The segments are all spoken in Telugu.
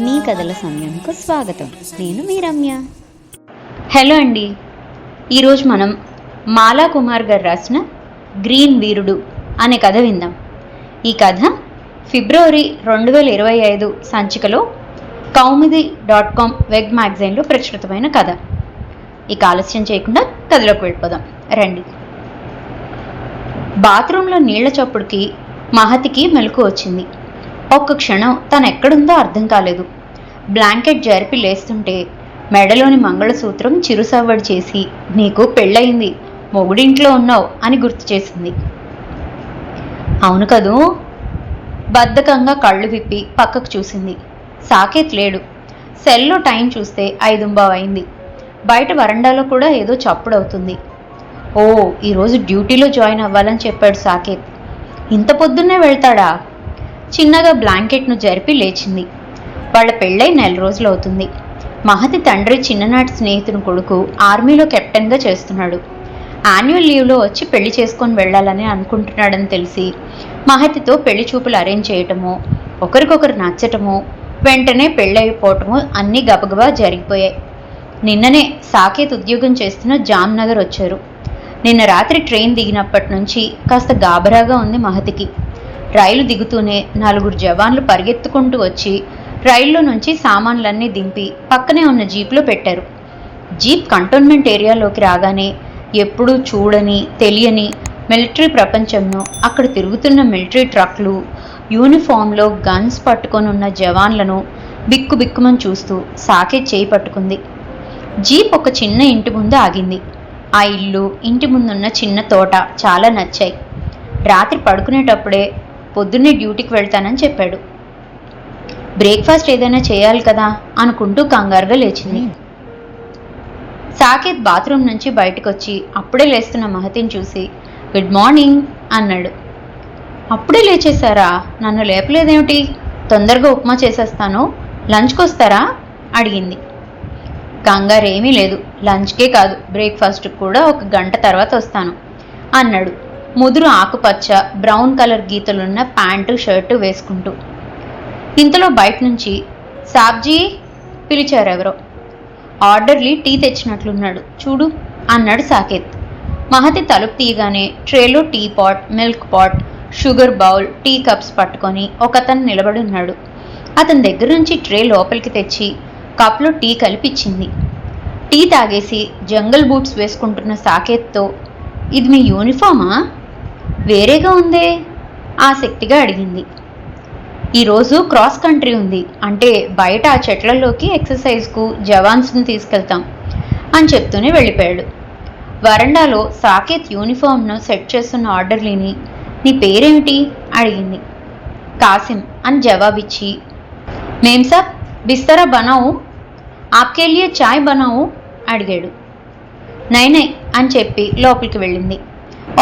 మీ కథల సమయంకు స్వాగతం. నేను మీ రమ్య. హలో అండి. ఈరోజు మనం మాలా కుమార్ గారు రాసిన గ్రీన్ వీరుడు అనే కథ విందాం. ఈ కథ ఫిబ్రవరి రెండు వేల ఇరవై ఐదు సంచికలో కౌమిది డాట్ కామ్ వెబ్ మ్యాగజైన్లో ప్రచురితమైన కథ. ఇక ఆలస్యం చేయకుండా కథలోకి వెళ్ళిపోదాం. రండి. బాత్రూంలో నీళ్ళ చప్పుడుకి మహతికి మెలకు వచ్చింది. ఒక్క క్షణం తను ఎక్కడుందో అర్థం కాలేదు. బ్లాంకెట్ జరిపి లేస్తుంటే మెడలోని మంగళసూత్రం చిరుసవ్వడి చేసి నీకు పెళ్ళయింది మొగుడింట్లో ఉన్నావు అని గుర్తు చేసింది. అవును కదూ బద్ధకంగా కళ్ళు విప్పి పక్కకు చూసింది. సాకేత్ లేడు. సెల్లో టైం చూస్తే ఐదుంబావు అయింది బయట వరండాలో కూడా ఏదో చప్పుడవుతుంది. ఓ ఈరోజు డ్యూటీలో జాయిన్ అవ్వాలని చెప్పాడు సాకేత్. ఇంత పొద్దున్నే వెళ్తాడా? చిన్నగా బ్లాంకెట్ను జరిపి లేచింది. వాళ్ళ పెళ్ళై నెల రోజులు అవుతుంది. మహతి తండ్రి చిన్ననాటి స్నేహితుని కొడుకు ఆర్మీలో కెప్టెన్గా చేస్తున్నాడు. యాన్యువల్ లీవ్లో వచ్చి పెళ్ళి చేసుకొని వెళ్ళాలని అనుకుంటున్నాడని తెలిసి మహతితో పెళ్ళి చూపులు అరేంజ్ చేయటము ఒకరికొకరు నచ్చటము వెంటనే పెళ్ళైపోవటము అన్నీ గబగబా జరిగిపోయాయి. నిన్ననే సాకేత్ ఉద్యోగం చేస్తున్న జామ్నగర్ వచ్చారు. నిన్న రాత్రి ట్రైన్ దిగినప్పటి నుంచి కాస్త గాబరాగా ఉంది మహతికి. రైలు దిగుతూనే నలుగురు జవాన్లు పరిగెత్తుకుంటూ వచ్చి రైల్లో నుంచి సామాన్లన్నీ దింపి పక్కనే ఉన్న జీప్లో పెట్టారు. జీప్ కంటోన్మెంట్ ఏరియాలోకి రాగానే ఎప్పుడూ చూడని తెలియని మిలిటరీ ప్రపంచంను అక్కడ తిరుగుతున్న మిలిటరీ ట్రక్లు యూనిఫామ్లో గన్స్ పట్టుకొని ఉన్న జవాన్లను బిక్కు బిక్కుమని చూస్తూ సాకే చేయి పట్టుకుంది. జీప్ ఒక చిన్న ఇంటి ముందు ఆగింది. ఆ ఇల్లు ఇంటి ముందున్న చిన్న తోట చాలా నచ్చాయి. రాత్రి పడుకునేటప్పుడే పొద్దున్నే డ్యూటీకి వెళ్తానని చెప్పాడు. బ్రేక్ఫాస్ట్ ఏదైనా చేయాలి కదా? అనుకుంటూ కంగారుగా లేచింది. సాకేత్ బాత్రూమ్ నుంచి బయటకు వచ్చి అప్పుడే లేస్తున్న మహతిని చూసి గుడ్ మార్నింగ్ అన్నాడు. అప్పుడే లేచేశారా? నన్ను లేపలేదేమిటి? తొందరగా ఉప్మా చేసేస్తాను. లంచ్కి వస్తారా అడిగింది. కంగారు ఏమీ లేదు. లంచ్కే కాదు. బ్రేక్ఫాస్ట్కి కూడా ఒక గంట తర్వాత వస్తాను అన్నాడు. ముదురు ఆకుపచ్చ బ్రౌన్ కలర్ గీతలున్న ప్యాంటు షర్టు వేసుకుంటూ. ఇంతలో బయట నుంచి సాబ్జీ పిలిచారు ఎవరో ఆర్డర్లీ టీ తెచ్చినట్లున్నాడు. చూడు అన్నాడు సాకేత్. మహతి తలుపు తీయగానే ట్రేలో tea pot milk pot sugar bowl tea cups పట్టుకొని ఒకతను నిలబడి ఉన్నాడు అతని దగ్గర నుంచి ట్రే లోపలికి తెచ్చి కప్లో టీ కలిపిచ్చింది. టీ తాగేసి జంగల్ బూట్స్ వేసుకుంటున్న సాకేత్తో ఇది మీ యూనిఫామా? వేరేగా ఉందే? ఆసక్తిగా అడిగింది. ఈరోజు క్రాస్ కంట్రీ ఉంది. అంటే బయట ఆ చెట్లలోకి ఎక్సర్సైజ్కు జవాన్స్ని తీసుకెళ్తాం అని చెప్తూనే వెళ్ళిపోయాడు. వరండాలో సాకేత్ యూనిఫామ్ను సెట్ చేస్తున్న ఆర్డర్లీని నీ పేరేమిటి? అడిగింది. కాసిం అని జవాబిచ్చి మేం సాబ్ బిస్తరా బనావు ఆప్కే లియే చాయ్ బనావు? అడిగాడు. నై నై అని చెప్పి లోపలికి వెళ్ళింది.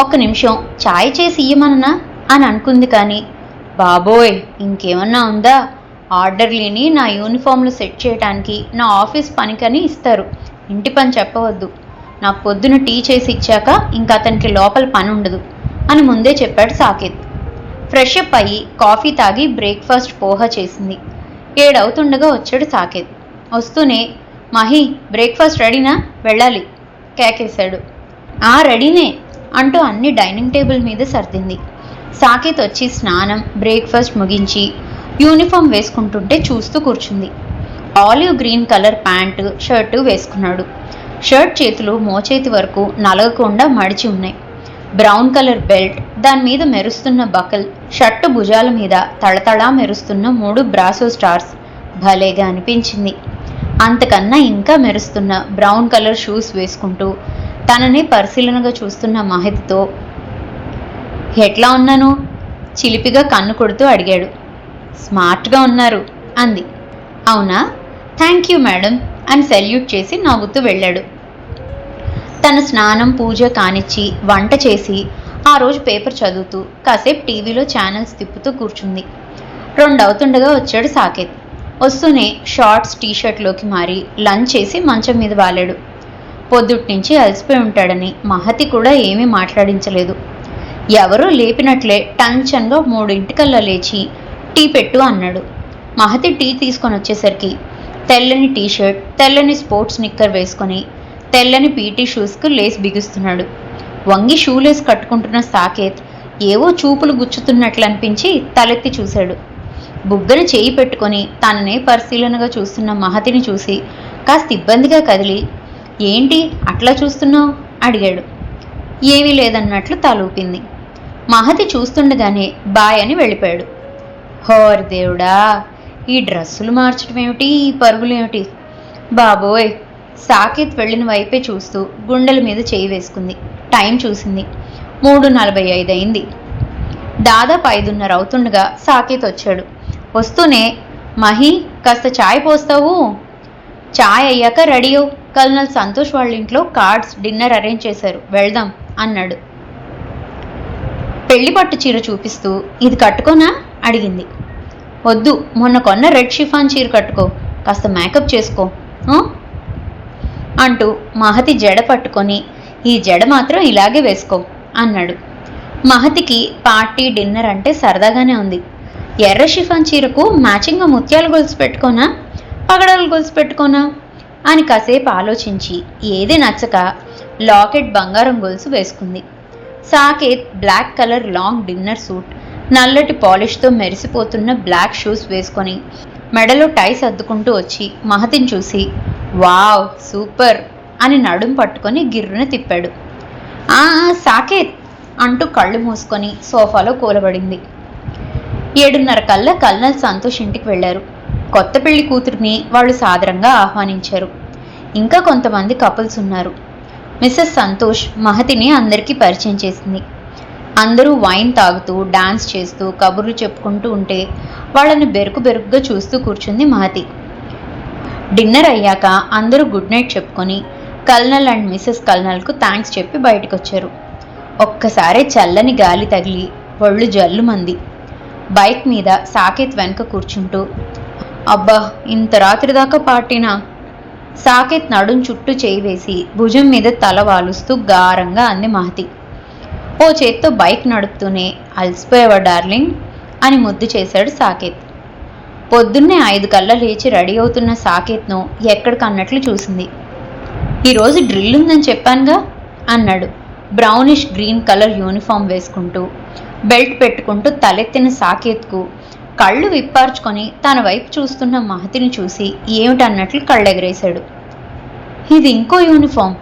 ఒక్క నిమిషం ఛాయ్ చేసి ఇయ్యమన్నా? అని అనుకుంది కానీ బాబోయ్ ఇంకేమన్నా ఉందా? ఆర్డర్లీని నా యూనిఫామ్లు సెట్ చేయడానికి నా ఆఫీస్ పనికని ఇస్తారు. ఇంటి పని చెప్పవద్దు. నాకు పొద్దున టీ చేసి ఇచ్చాక ఇంకా అతనికి లోపల పని ఉండదు. అని ముందే చెప్పాడు సాకేత్. ఫ్రెష్ అప్ అయ్యి కాఫీ తాగి బ్రేక్ఫాస్ట్ పోహ చేసింది. ఏడవుతుండగా వచ్చాడు సాకేత్. వస్తూనే మహి బ్రేక్ఫాస్ట్ రెడీనా? వెళ్ళాలి. కేకేశాడు. ఆ రెడీనే. అంటూ అన్ని డైనింగ్ టేబుల్ మీద సర్దింది. సాకేత్ వచ్చి స్నానం బ్రేక్ఫాస్ట్ ముగించి యూనిఫామ్ వేసుకుంటుంటే చూస్తూ కూర్చుంది. Olive green colour pant shirt వేసుకున్నాడు. షర్ట్ చేతులు మోచేతి వరకు నలగకుండా మడిచి ఉన్నాయి. బ్రౌన్ కలర్ బెల్ట్ దాని మీద మెరుస్తున్న బకల్ షర్టు భుజాల మీద తళతళా మెరుస్తున్న మూడు బ్రాసో స్టార్స్ భలేగా అనిపించింది. అంతకన్నా ఇంకా మెరుస్తున్న బ్రౌన్ కలర్ షూస్ వేసుకుంటూ తనని పరిశీలనగా చూస్తున్న మహిత్తో ఎట్లా ఉన్నాను? చిలిపిగా కన్ను కొడుతూ అడిగాడు. స్మార్ట్గా ఉన్నారు అంది. అవునా? థ్యాంక్ యూ మేడం అని సెల్యూట్ చేసి నవ్వుతూ వెళ్ళాడు. తన స్నానం పూజ కానిచ్చి వంట చేసి ఆ రోజు పేపర్ చదువుతూ కాసేపు టీవీలో ఛానల్స్ తిప్పుతూ కూర్చుంది. రెండు అవుతుండగా వచ్చాడు సాకేత్. వస్తూనే షార్ట్స్ టీషర్ట్లోకి మారి లంచ్ చేసి మంచం మీద వాలాడు. పొద్దుటి నుంచి అలసిపోయి ఉంటాడని మహతి కూడా ఏమీ మాట్లాడించలేదు. ఎవరో లేపినట్లే టంచన్గా మూడింటికల్లా లేచి టీ పెట్టు అన్నాడు. మహతి టీ తీసుకొని వచ్చేసరికి తెల్లని టీషర్ట్ తెల్లని స్పోర్ట్స్ నిక్కర్ వేసుకొని తెల్లని పీటీ షూస్కు లేస్ బిగుస్తున్నాడు. వంగి షూ లేస్ కట్టుకుంటున్న సాకేత్ ఏవో చూపులు గుచ్చుతున్నట్లు అనిపించి తలెత్తి చూశాడు. బుగ్గన చేయి పెట్టుకొని తననే పరిశీలనగా చూస్తున్న మహతిని చూసి కాస్త ఇబ్బందిగా కదిలి ఏంటి అట్లా చూస్తున్నావు? అడిగాడు. ఏమీ లేదన్నట్లు తలూపింది. మహతి చూస్తుండగానే బాయ్ అని వెళ్ళిపోయాడు. హోర్ దేవుడా ఈ డ్రెస్సులు మార్చడం ఏమిటి? ఈ పరుగులు ఏమిటి? బాబోయ్ సాకేత్ వెళ్ళిన వైపే చూస్తూ గుండెల మీద చేయి వేసుకుంది. టైం చూసింది. మూడు నలభై ఐదు అయింది. దాదాపు ఐదున్నర అవుతుండగా సాకేత్ వచ్చాడు. వస్తూనే మహి కాస్త చాయ్ పోస్తావు? చాయ్ అయ్యాక రెడీ అవు కల్నల్ సంతోష్ వాళ్ళ ఇంట్లో కార్డ్స్ డిన్నర్ అరేంజ్ చేశారు. వెళ్దాం అన్నాడు. పెళ్ళి పట్టు చీర చూపిస్తూ ఇది కట్టుకోనా? అడిగింది. వద్దు మొన్న కొన్న రెడ్ షిఫాన్ చీర కట్టుకో కాస్త మేకప్ చేసుకో అంటూ మహతి జడ పట్టుకొని ఈ జడ మాత్రం ఇలాగే వేసుకో అన్నాడు. మహతికి పార్టీ డిన్నర్ అంటే సరదాగానే ఉంది. ఎర్ర షిఫాన్ చీరకు మ్యాచింగ్గా ముత్యాల గొలుసు పెట్టుకోనా? పగడాలు గొలుసు పెట్టుకోనా? అని కాసేపు ఆలోచించి ఏది నచ్చక లాకెట్ బంగారం గొలుసు వేసుకుంది. Saketh black colour long dinner suit నల్లటి పాలిష్తో మెరిసిపోతున్న బ్లాక్ షూస్ వేసుకొని మెడలో టై సర్దుకుంటూ వచ్చి మహతిని చూసి వావ్ సూపర్ అని నడుం పట్టుకొని గిర్రున తిప్పాడు. ఆ, సాకేత్ అంటూ కళ్ళు మూసుకొని సోఫాలో కూలబడింది. ఏడున్నర కల్లా కల్నల్ సంతోష్ ఇంటికి వెళ్ళారు. కొత్త పెళ్ళి కూతురిని వాళ్ళు సాదరంగా ఆహ్వానించారు. ఇంకా కొంతమంది కపుల్స్ ఉన్నారు. మిస్సెస్ సంతోష్ మహతిని అందరికీ పరిచయం చేసింది. అందరూ వైన్ తాగుతూ డాన్స్ చేస్తూ కబుర్లు చెప్పుకుంటూ ఉంటే వాళ్ళని బెరుకు బెరుకుగా చూస్తూ కూర్చుంది మహతి. డిన్నర్ అయ్యాక అందరూ గుడ్ నైట్ చెప్పుకొని కల్నల్ అండ్ మిస్సెస్ కల్నల్కు థ్యాంక్స్ చెప్పి బయటకు వచ్చారు ఒక్కసారి చల్లని గాలి తగిలి ఒళ్ళు జల్లుమంది. బైక్ మీద సాకేత్ వెనక కూర్చుంటూ అబ్బా ఇంత రాత్రి దాకా పాటినా సాకేత్ నడుం చుట్టూ చేయి వేసి భుజం మీద తల వాలుస్తూ గారంగా అంది మహతి. ఓ చేత్తో బైక్ నడుపుతూనే అలసిపోయావా డార్లింగ్? అని ముద్దు చేశాడు సాకేత్. పొద్దున్నే ఐదు కల్లా లేచి రెడీ అవుతున్న సాకేత్ను ఎక్కడికన్నట్లు చూసింది. ఈరోజు డ్రిల్ ఉందని చెప్పానుగా? అన్నాడు. బ్రౌనిష్ గ్రీన్ కలర్ యూనిఫామ్ వేసుకుంటూ బెల్ట్ పెట్టుకుంటూ తలెత్తిన సాకేత్కు కళ్ళు విప్పార్చుకొని తన వైపు చూస్తున్న మహతిని చూసి ఏమిటన్నట్లు కళ్ళెగరేశాడు. ఇది ఇంకో యూనిఫామ్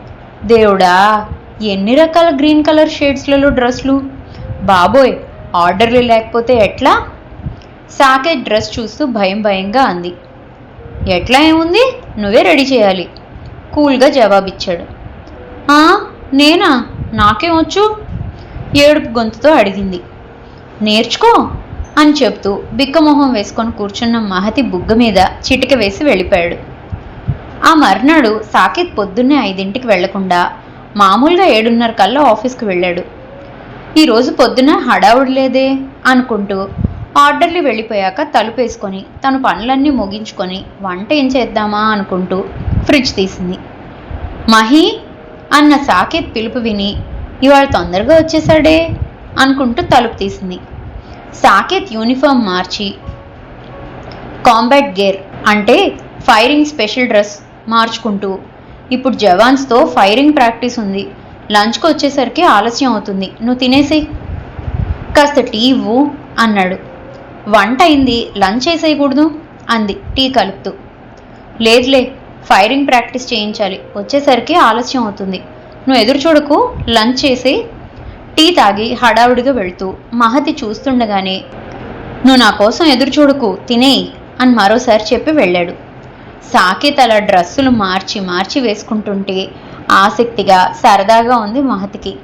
దేవుడా ఎన్ని రకాల గ్రీన్ కలర్ షేడ్స్లలో డ్రెస్లు బాబోయ్ ఆర్డర్లు లేకపోతే ఎట్లా? సాకేత్ డ్రెస్ చూస్తూ భయం భయంగా అంది. ఎట్లా ఏముంది? నువ్వే రెడీ చేయాలి. కూల్గా జవాబిచ్చాడు. "ఆ, నేనా? నాకేమొచ్చు ఏడుపు గొంతుతో అడిగింది. నేర్చుకో. అని చెప్తూ బిక్కమొహం వేసుకొని కూర్చున్న మహతి బుగ్గ మీద చిటిక వేసి వెళ్ళిపోయాడు. ఆ మర్నాడు సాకేత్ పొద్దున్నే ఐదింటికి వెళ్ళకుండా మామూలుగా ఏడున్నర కల్లా ఆఫీస్కి వెళ్ళాడు. ఈరోజు పొద్దున హడావుడి లేదే అనుకుంటూ ఆర్డర్లు వెళ్ళిపోయాక తలుపేసుకొని తన పనులన్నీ ముగించుకొని వంట ఏం చేద్దామా అనుకుంటూ ఫ్రిడ్జ్ తీసింది. మహి! అన్న సాకేత్ పిలుపు విని ఇవాళ తొందరగా వచ్చేసాడే అనుకుంటూ తలుపు తీసింది. సాకేత్ యూనిఫామ్ మార్చి. కాంబాట్ గేర్ అంటే ఫైరింగ్ స్పెషల్ డ్రెస్ మార్చుకుంటూ. ఇప్పుడు జవాన్స్తో ఫైరింగ్ ప్రాక్టీస్ ఉంది. లంచ్కి వచ్చేసరికి ఆలస్యం అవుతుంది. నువ్వు తినేసేయ్ కాస్త టీ ఇవ్వు అన్నాడు. వంట అయింది. లంచ్ వేసేయకూడదు అంది. టీ కలుపుతూ. లేదులే ఫైరింగ్ ప్రాక్టీస్ చేయించాలి. వచ్చేసరికి ఆలస్యం అవుతుంది. నువ్వు ఎదురు చూడకు. లంచ్ చేసి. టీ తాగి హడావుడిగా వెళ్తూ మహతి చూస్తుండగానే నువ్వు నా కోసం ఎదురు చూడకు తినేయి అని మరోసారి చెప్పి వెళ్ళాడు. సాకేత్ అలా డ్రస్సులు మార్చి మార్చి వేసుకుంటుంటే ఆసక్తిగా సరదాగా ఉంది మహతికి.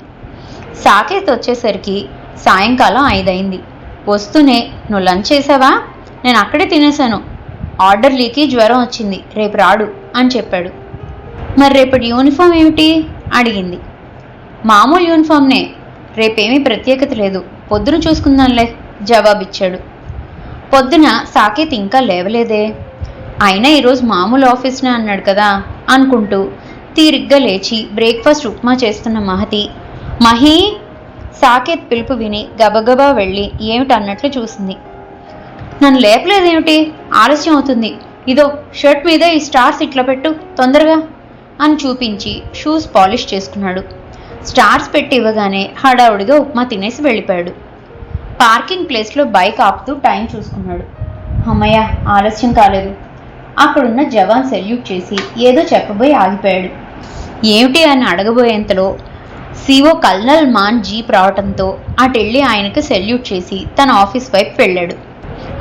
సాకేత్ వచ్చేసరికి సాయంకాలం ఐదైంది. వస్తూనే నువ్వు లంచ్ చేసావా? నేను అక్కడే తినేశాను. ఆర్డర్ లీకి జ్వరం వచ్చింది. రేపు రాడు అని చెప్పాడు. మరి రేపటి యూనిఫామ్ ఏమిటి? అడిగింది. మామూలు యూనిఫామ్నే రేపేమీ ప్రత్యేకత లేదు. పొద్దున చూసుకుందాంలే జవాబిచ్చాడు. పొద్దున సాకేత్ ఇంకా లేవలేదే. అయినా ఈరోజు మామూలు ఆఫీస్నే అన్నాడు కదా అనుకుంటూ తీరిగ్గా లేచి బ్రేక్ఫాస్ట్ ఉప్మా చేస్తున్న మహతి మహి! సాకేత్ పిలుపు విని గబగబా వెళ్ళి ఏమిటన్నట్లు చూసింది. నన్ను లేపలేదేమిటి? ఆలస్యం అవుతుంది. ఇదో షర్ట్ మీద ఈ స్టార్స్ ఇట్లా పెట్టు తొందరగా అని చూపించి షూస్ పాలిష్ చేసుకున్నాడు. స్టార్స్ పెట్టి ఇవ్వగానే హడావుడిగా ఉప్మా తినేసి వెళ్ళిపోయాడు. పార్కింగ్ ప్లేస్లో బైక్ ఆపుతూ టైం చూసుకున్నాడు. అమ్మయ్య ఆలస్యం కాలేదు. అక్కడున్న జవాన్ సెల్యూట్ చేసి ఏదో చెప్పబోయి ఆగిపోయాడు. ఏమిటి అని అడగబోయేంతలో సిఓ కల్నల్ మాన్ జీప్ రావటంతో అటెళ్ళి ఆయనకు సెల్యూట్ చేసి తన ఆఫీస్ వైపు వెళ్ళాడు.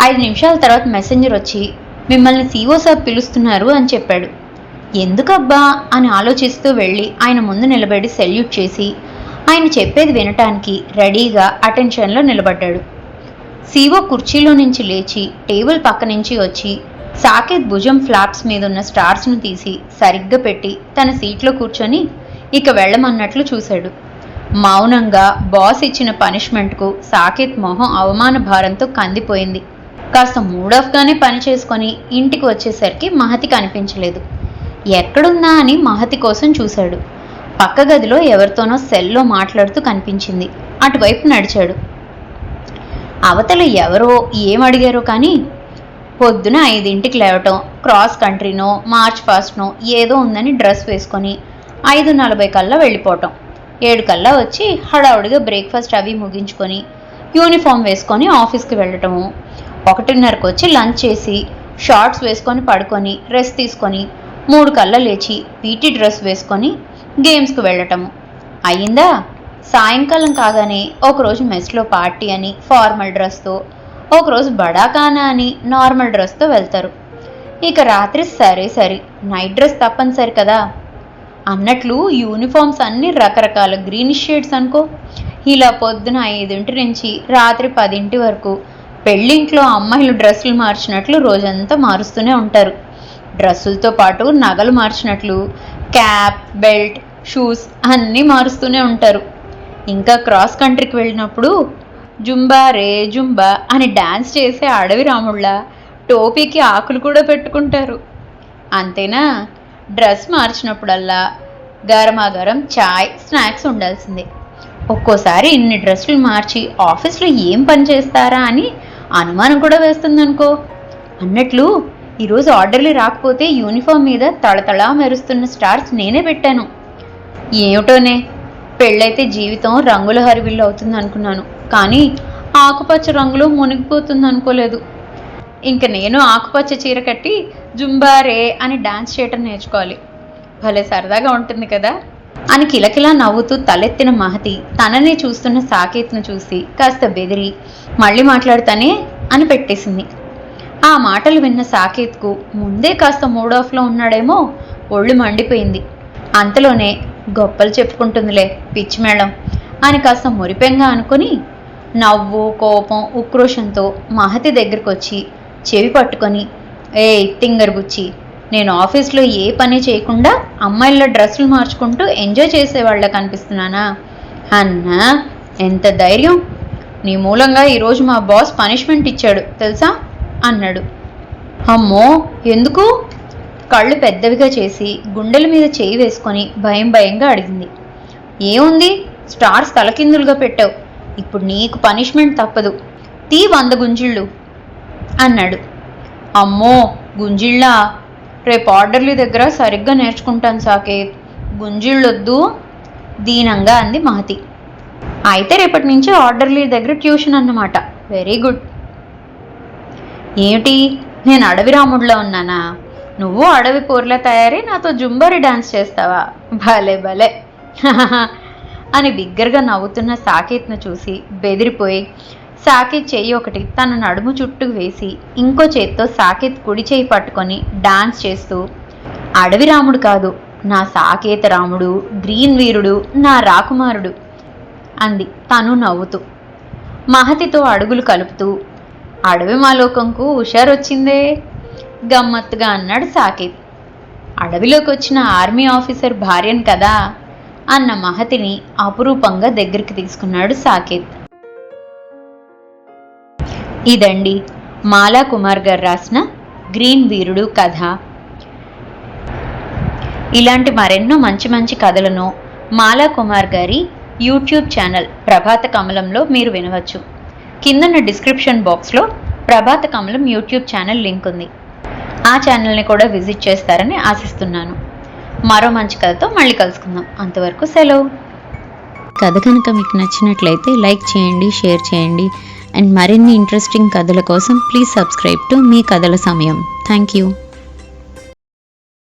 ఐదు నిమిషాల తర్వాత మెసెంజర్ వచ్చి మిమ్మల్ని సిఓ సార్ పిలుస్తున్నారు అని చెప్పాడు. ఎందుకబ్బా అని ఆలోచిస్తూ వెళ్ళి ఆయన ముందు నిలబడి సెల్యూట్ చేసి ఆయన చెప్పేది వినటానికి రెడీగా అటెన్షన్లో నిలబడ్డాడు. సీఓ కుర్చీలో నుంచి లేచి టేబుల్ పక్క నుంచి వచ్చి సాకేత్ భుజం ఫ్లాప్స్ మీద ఉన్న స్టార్స్ను తీసి సరిగ్గా పెట్టి తన సీట్లో కూర్చొని ఇక వెళ్ళమన్నట్లు చూశాడు. మౌనంగా బాస్ ఇచ్చిన పనిష్మెంట్కు సాకేత్ మొహం అవమాన భారంతో కందిపోయింది. కాస్త మూడఫ్గానే పని చేసుకొని ఇంటికి వచ్చేసరికి మహతి కనిపించలేదు. ఎక్కడున్నా అని మహతి కోసం చూశాడు. పక్క గదిలో ఎవరితోనో సెల్లో మాట్లాడుతూ కనిపించింది. అటువైపు నడిచాడు. అవతల ఎవరో ఏం కానీ పొద్దున ఐదింటికి లేవటం క్రాస్ కంట్రీనో మార్చ్ ఫాస్ట్నో ఏదో ఉందని డ్రెస్ వేసుకొని ఐదు నలభై కల్లా వెళ్ళిపోవటం. ఏడు కల్లా వచ్చి హడావుడిగా బ్రేక్ఫాస్ట్ అవి ముగించుకొని యూనిఫామ్ వేసుకొని ఆఫీస్కి వెళ్ళటము. ఒకటిన్నరకు వచ్చి లంచ్ చేసి షార్ట్స్ వేసుకొని పడుకొని రెస్ట్ తీసుకొని మూడు కళ్ళ లేచి పీటీ డ్రెస్ వేసుకొని గేమ్స్కు వెళ్ళటము అయిందా సాయంకాలం కాగానే ఒకరోజు మెస్లో పార్టీ అని ఫార్మల్ డ్రెస్తో ఒకరోజు బడాకానా అని నార్మల్ డ్రెస్తో వెళ్తారు. ఇక రాత్రి సరే సరే నైట్ డ్రెస్ తప్పనిసరి కదా. అన్నట్లు యూనిఫామ్స్ అన్ని రకరకాల గ్రీన్ షేడ్స్ అనుకో. ఇలా పొద్దున ఐదింటి నుంచి రాత్రి పదింటి వరకు పెళ్ళింట్లో అమ్మాయిలు డ్రెస్సులు మార్చినట్లు రోజంతా మారుస్తూనే ఉంటారు. డ్రెస్సులతో పాటు నగలు మార్చినట్లు క్యాప్ బెల్ట్ షూస్ అన్నీ మారుస్తూనే ఉంటారు. ఇంకా క్రాస్ కంట్రీకి వెళ్ళినప్పుడు జుంబా రే జుంబా అని డ్యాన్స్ చేసే అడవి రాముళ్ళ టోపీకి ఆకులు కూడా పెట్టుకుంటారు. అంతేనా? డ్రెస్ మార్చినప్పుడల్లా గరమాగరం చాయ్ స్నాక్స్ ఉండాల్సిందే. ఒక్కోసారి ఇన్ని డ్రెస్సులు మార్చి ఆఫీస్లో ఏం పని చేస్తారా అని అనుమానం కూడా వేస్తుందనుకో. అన్నట్లు ఈరోజు ఆర్డర్లు రాకపోతే యూనిఫామ్ మీద తళతళా మెరుస్తున్న స్టార్స్ నేనే పెట్టాను. ఏమిటోనే? పెళ్ళైతే జీవితం రంగుల హరివిల్లు అవుతుంది అనుకున్నాను కానీ ఆకుపచ్చ రంగులో మునిగిపోతుంది అనుకోలేదు ఇంక నేను ఆకుపచ్చ చీర కట్టి జుంబారే అని డాన్స్ చేయటం నేర్చుకోవాలి. భలే సరదాగా ఉంటుంది కదా? అని కిలకిలా నవ్వుతూ తలెత్తిన మహతి తననే చూస్తున్న సాకేత్ను చూసి కాస్త బెదిరి మళ్ళీ మాట్లాడతానే? అని పెట్టేసింది. ఆ మాటలు విన్న సాకేత్కు ముందే కాస్త మూడ్ ఆఫ్లో ఉన్నాడేమో ఒళ్ళు మండిపోయింది. అంతలోనే గొప్పలు చెప్పుకుంటుందిలే పిచ్చి మేళం అని కాస్త మురిపెంగా అనుకుని నవ్వు కోపం ఉక్రోషంతో మహతి దగ్గరికి వచ్చి చెవి పట్టుకొని ఏ తింగర్ బుచ్చి నేను ఆఫీస్లో ఏ పని చేయకుండా అమ్మాయిల డ్రెస్సులు మార్చుకుంటూ ఎంజాయ్ చేసేవాళ్ళ కనిపిస్తున్నానా? అన్నా ఎంత ధైర్యం! నీ మూలంగా ఈరోజు మా బాస్ పనిష్మెంట్ ఇచ్చాడు తెలుసా? అన్నాడు. అమ్మో ఎందుకు? కళ్ళు పెద్దవిగా చేసి గుండెల మీద చేయి వేసుకొని భయం భయంగా అడిగింది. ఏముంది? స్టార్స్ తలకిందులుగా పెట్టావు. ఇప్పుడు నీకు పనిష్మెంట్ తప్పదు. తీ వంద గుంజిళ్ళు అన్నాడు. అమ్మో గుంజిళ్ళా? రేపు ఆర్డర్లీ దగ్గర సరిగ్గా నేర్చుకుంటాను సాకేత్. గుంజిళ్ళొద్దు దీనంగా అంది మహతి. అయితే రేపటి నుంచి ఆర్డర్లీ దగ్గర ట్యూషన్ అన్నమాట. Very good. ఏమిటి? నేను అడవి రాముడిలో ఉన్నానా? నువ్వు అడవి పూర్ల తయారీ నాతో జుంబరి డాన్స్ చేస్తావా? భలే భలే. అని బిగ్గరగా నవ్వుతున్న సాకేత్ను చూసి బెదిరిపోయి సాకేత్ చెయ్యి ఒకటి తన నడుము చుట్టూ వేసి ఇంకో చేత్తో సాకేత్ కుడి చేయి పట్టుకొని డాన్స్ చేస్తూ అడవి రాముడు కాదు నా సాకేత రాముడు గ్రీన్ వీరుడు నా రాకుమారుడు అంది తను నవ్వుతూ. మహతితో అడుగులు కలుపుతూ అడవి మాలోకంకు హుషారొచ్చిందే. గమ్మత్తుగా అన్నాడు సాకేత్. అడవిలోకి వచ్చిన ఆర్మీ ఆఫీసర్ భార్యను కదా అన్న మహతిని అపురూపంగా దగ్గరికి తీసుకున్నాడు సాకేత్. ఇదండి మాలా కుమార్ గారు రాసిన గ్రీన్ వీరుడు కథ. ఇలాంటి మరెన్నో మంచి మంచి కథలను మాలా కుమార్ గారి యూట్యూబ్ ఛానల్ ప్రభాత కమలంలో మీరు వినవచ్చు. కిందన్న డిస్క్రిప్షన్ బాక్స్లో ప్రభాత కమలం యూట్యూబ్ ఛానల్ లింక్ ఉంది. ఆ ఛానల్ని కూడా విజిట్ చేస్తారని ఆశిస్తున్నాను. మరో మంచి కథతో మళ్ళీ కలుసుకుందాం. అంతవరకు సెలవు. కథ కనుక మీకు నచ్చినట్లయితే లైక్ చేయండి షేర్ చేయండి. అండ్ మరిన్ని ఇంట్రెస్టింగ్ కథల కోసం ప్లీజ్ సబ్స్క్రైబ్ టు మీ కథల సమయం. Thank you.